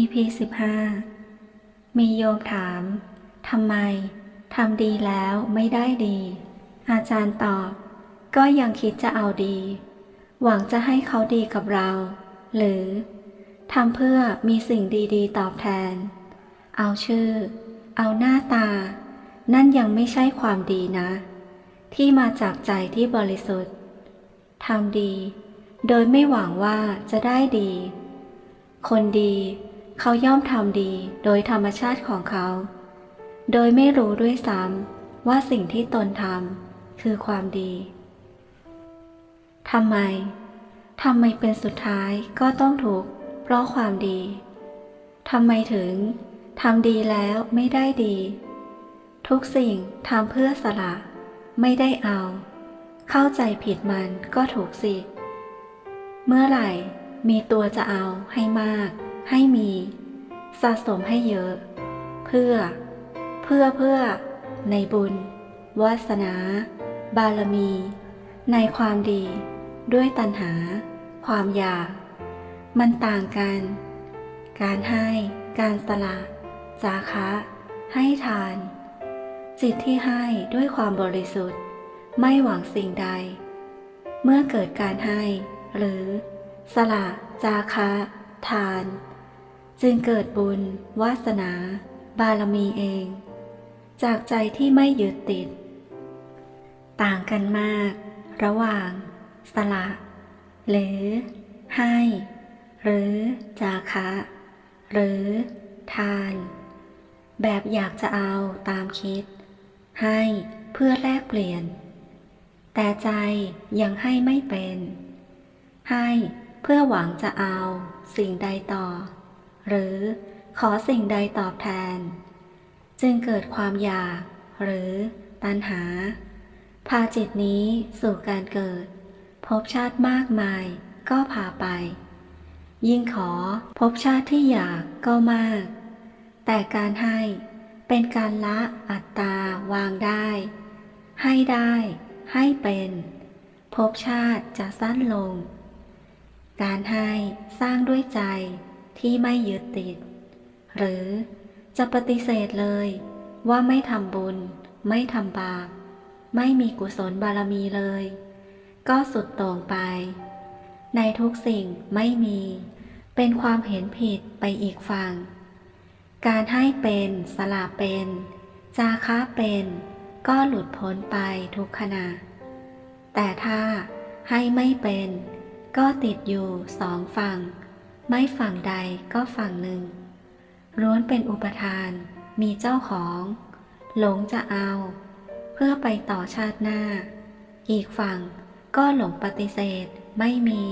EP 15 มีโยมถาม ทำไมทำดีแล้วไม่ได้ดี อาจารย์ตอบ ก็ยังคิดจะเอาดี หวังจะให้เขาดีกับเรา หรือทำเพื่อมีสิ่งดีๆ ตอบแทน เอาชื่อ เอาหน้าตา นั่นยังไม่ใช่ความดีนะ ที่มาจากใจที่บริสุทธิ์ทำดี โดยไม่หวังว่าจะได้ดี คนดี เขาย่อมทำดีโดยธรรมชาติของเขา โดยไม่รู้ด้วยซ้ำว่าสิ่งที่ตนทำคือความดีทำไม ทำไมเป็นสุดท้ายก็ต้องถูก เพราะความดี ทำไมถึง ทำดีแล้วไม่ได้ดี ทุกสิ่งทำเพื่อสละ ไม่ได้เอา เข้าใจผิดมันก็ถูกสิ เมื่อไหร่มีตัวจะเอาให้มาก ให้มี สะสมให้เยอะ เพื่อ เพื่อเพื่อ ในบุญ วาสนา บารมี ในความดี ด้วยตัณหา ความอยาก มันต่างกัน การให้การสละจาคะ ให้ทาน จิตที่ให้ด้วยความบริสุทธิ์ ไม่หวังสิ่งใด เมื่อเกิดการให้ หรือ สละจาคะ ทาน จึงเกิดบุญ วาสนา บารมีเอง จากใจที่ไม่ยึดติด ต่างกันมาก ระหว่าง สละ หรือ ให้ หรือจาคะ หรือ ทาน แบบอยากจะเอาตามคิด ให้เพื่อแลกเปลี่ยน แต่ใจยังให้ไม่เป็น ให้เพื่อหวังจะเอาสิ่งใดต่อ หรือขอสิ่งใดตอบแทน จึงเกิดความอยาก หรือตัณหา พาจิตนี้สู่การเกิดภพชาติมากมายก็พาไป ยิ่งขอภพชาติที่อยากก็มาก แต่การให้เป็นการละอัตตาวางได้ ให้ได้ ให้เป็นภพชาติจะสั้นลง การให้สร้างด้วยใจ ที่ไม่ยึดติด หรือจะปฏิเสธเลยว่าไม่ทำบุญ ไม่ทำบาป ไม่มีกุศลบารมีเลย ก็สุดโต่งไป ในทุกสิ่งไม่มี เป็นความเห็นผิดไปอีกฝั่ง การให้เป็นสละเป็น จาคะเป็น ก็หลุดพ้นไปทุกขณะ แต่ถ้าให้ไม่เป็น ก็ติดอยู่สองฝั่ง ไม่ฝั่งใดก็ฝั่งหนึ่งล้วนเป็นอุปทาน มีเจ้าของ หลงจะเอา เพื่อไปต่อชาติหน้า อีกฝั่งก็หลงปฏิเสธ ไม่มี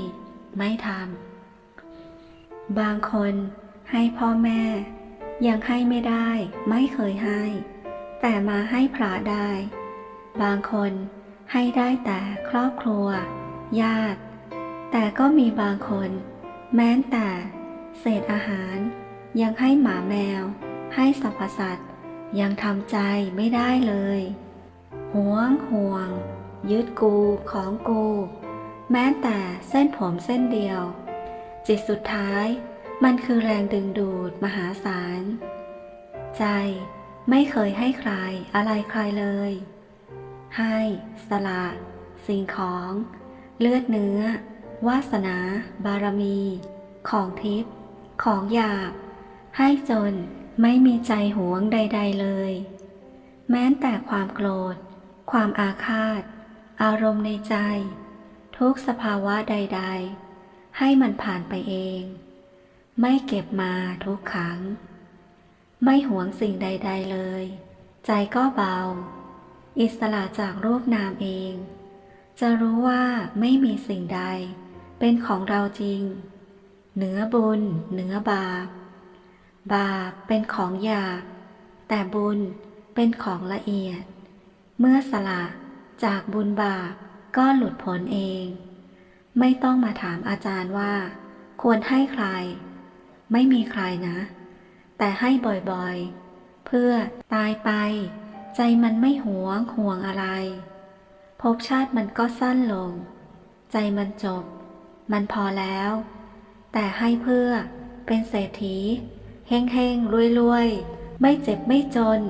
ไม่ทำบางคนให้พ่อแม่ ยังให้ไม่ได้ ไม่เคยให้ แต่มาให้พระได้ บางคนให้ได้แต่ครอบครัว ญาติ แต่ก็มีบางคน แม้แต่ เศษอาหาร ยังให้หมาแมว ให้สรรพสัตว์ ยังทำใจไม่ได้เลย หวงห่วง ยึดกูของกู แม้แต่เส้นผมเส้นเดียว จิตสุดท้ายมันคือแรงดึงดูดมหาศาล ใจไม่เคยให้ใครอะไรใครเลย ให้ สละ สิ่งของ เลือดเนื้อ วาสนา บารมี ของทิพย์ของหยาบ ให้จนไม่มีใจหวงใด ๆเลย แม้แต่ความโกรธ ความอาฆาต อารมณ์ในใจ ทุกสภาวะใด ๆ ให้มันผ่านไปเอง ไม่เก็บมาทุกครั้ง ไม่หวงสิ่งใด ๆเลย ใจก็เบา อิสระจากรูปนามเอง จะรู้ว่าไม่มีสิ่งใด เป็นของเราจริง เหนือบุญเหนือบาป บาปเป็นของหยาบ แต่บุญเป็นของละเอียด เมื่อสละจากบุญบาปก็หลุดพ้นเอง ไม่ต้องมาถามอาจารย์ว่า ควรให้ใคร ไม่มีใครนะ แต่ให้บ่อยๆ เพื่อตายไป ใจมันไม่หวงห่วงอะไรภพชาติมันก็สั้นลง ใจมันจบ มันพอแล้ว แต่ให้เพื่อเป็นเศรษฐีเฮงเฮงรวยรวยๆ ไม่เจ็บไม่จน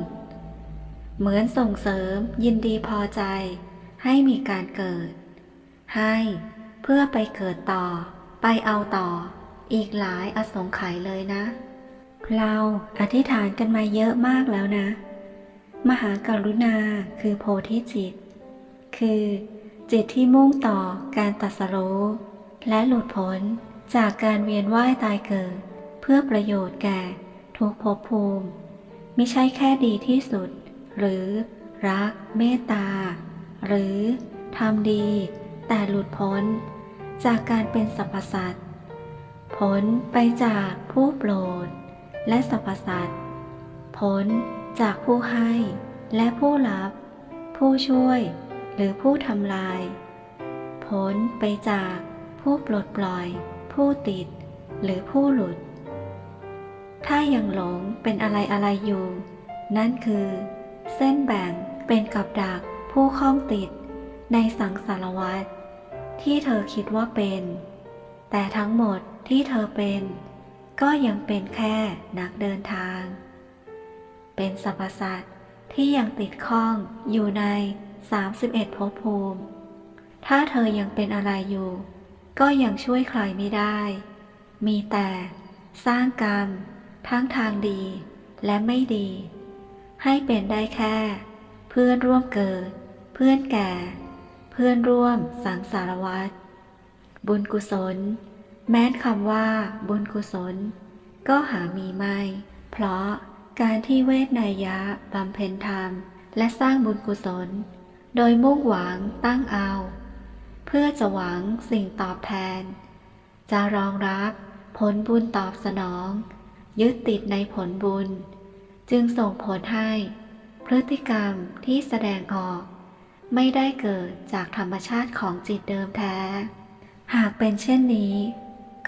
เหมือนส่งเสริมยินดีพอใจ ให้มีการเกิด ให้เพื่อไปเกิดต่อ ไปเอาต่อ อีกหลายอสงไขยเลยนะ เราอธิษฐานกันมาเยอะมากแล้วนะ มหากรุณาคือโพธิจิต คือจิตที่มุ่งต่อการตรัสรู้ และหลุดพ้นจากการเวียนว่ายตายเกิด เพื่อประโยชน์แก่ทุกภพภูมิ ไม่ใช่แค่ดีที่สุด หรือรักเมตตา หรือทำดี แต่หลุดพ้น จากการเป็นสรรพสัตว์พ้นไปจากผู้โปรด และสรรพสัตว์พ้นจากผู้ให้และผู้รับ ผู้ช่วย หรือผู้ทำลาย พ้นไปจาก ผู้ปลดปล่อย ผู้ติด หรือผู้หลุด ถ้ายังหลงเป็นอะไรอะไรอยู่ นั่นคือ เส้นแบ่งเป็นกับดักผู้ข้องติด ในสังสารวัฏที่เธอคิดว่าเป็น แต่ทั้งหมดที่เธอเป็น ก็ยังเป็นแค่นักเดินทาง เป็นสรรพสัตว์ที่ยังติดข้องอยู่ใน 31ภพภูมิ ถ้าเธอยังเป็นอะไรอยู่ ก็ยังช่วยใครไม่ได้ มีแต่สร้างกรรม ทั้งทางดีและไม่ดี ให้เป็นได้แค่ เพื่อนร่วมเกิด เพื่อนแก่ เพื่อนร่วมสังสารวัฏบุญกุศล แม้นคำว่า บุญกุศล ก็หามีไม่ เพราะการที่เวทนายะบำเพ็ญธรรม และสร้างบุญกุศล โดยมุ่งหวังตั้งเอา เพื่อจะหวังสิ่งตอบแทน จะรองรับผลบุญตอบสนอง ยึดติดในผลบุญ จึงส่งผลให้ พฤติกรรมที่แสดงออก ไม่ได้เกิดจากธรรมชาติของจิตเดิมแท้ หากเป็นเช่นนี้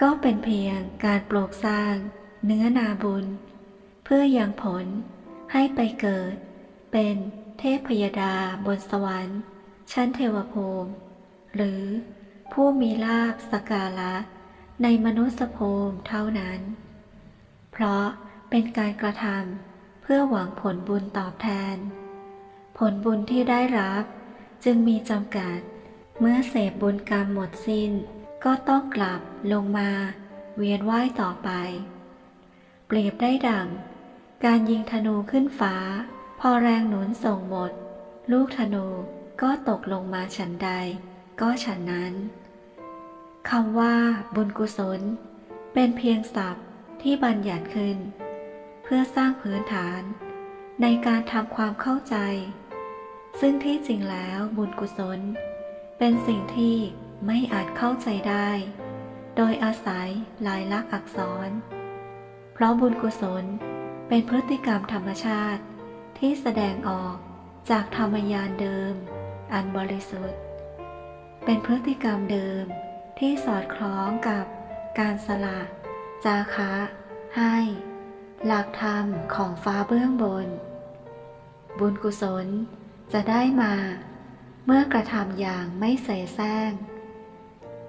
ก็เป็นเพียงการปลูกสร้าง เนื้อนาบุญ เพื่อยังผลให้ไปเกิด เป็นเทพพยดาบนสวรรค์ ชั้นเทวภูมิ หรือผู้มีลาบสการะในมนุษยภูมิเท่านั้น เพราะเป็นการกระทำเพื่อหวังผลบุญตอบแทน ผลบุญที่ได้รับจึงมีจำกัด เมื่อเสพบุญกรรมหมดสิ้น ก็ต้องกลับลงมา เวียนว่ายต่อไป เปรียบได้ดัง การยิงธนูขึ้นฟ้า พอแรงหนุนส่งหมด ลูกธนูก็ตกลงมาฉันใด ก็ฉันนั้นคำว่าบุญกุศล เป็นเพียงศัพท์ที่บัญญัติขึ้น เพื่อสร้างพื้นฐาน ในการทำความเข้าใจ ซึ่งที่จริงแล้วบุญกุศล เป็นสิ่งที่ไม่อาจเข้าใจได้ โดยอาศัยลายลักษณ์อักษร เพราะบุญกุศลเป็นพฤติกรรมธรรมชาติที่แสดงออกจากธรรมยานเดิม อันบริสุทธิ์ เป็นพฤติกรรมเดิมที่สอดคล้องกับการสละ จาคะ ให้ หลักธรรมของฟ้าเบื้องบน บุญกุศลจะได้มา เมื่อกระทำอย่างไม่เสแสร้ง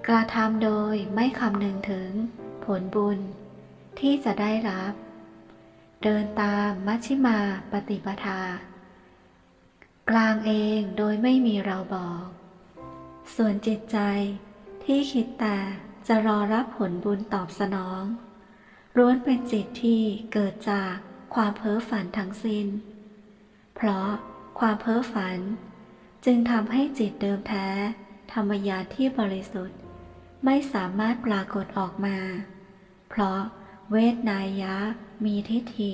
กระทำโดยไม่คำนึงถึงผลบุญที่จะได้รับ เดินตามมัชฌิมาปฏิปทา กลางเองโดยไม่มีเราบอก ส่วนจิตใจที่คิดแต่จะรอรับผลบุญตอบสนองล้วนเป็นจิตที่เกิดจากความเพ้อฝันทั้งสิ้น เพราะความเพ้อฝัน จึงทำให้จิตเดิมแท้ ธรรมญาที่บริสุทธิ์ ไม่สามารถปรากฏออกมา เพราะเวทนายะมีทิฏฐิ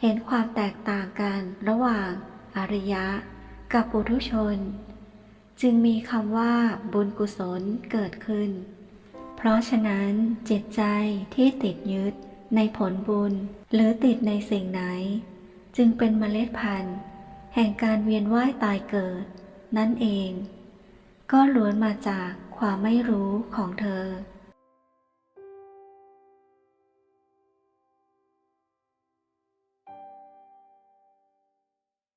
เห็นความแตกต่างกันระหว่างอริยะกับปุถุชน จึงมีคำว่าบุญกุศลเกิดขึ้น เพราะฉะนั้นจิตใจที่ติดยึดในผลบุญหรือติดในสิ่งไหน จึงเป็นเมล็ดพันธุ์ แห่งการเวียนว่ายตายเกิด นั่นเอง ก็ล้วนมาจากความไม่รู้ของเธอ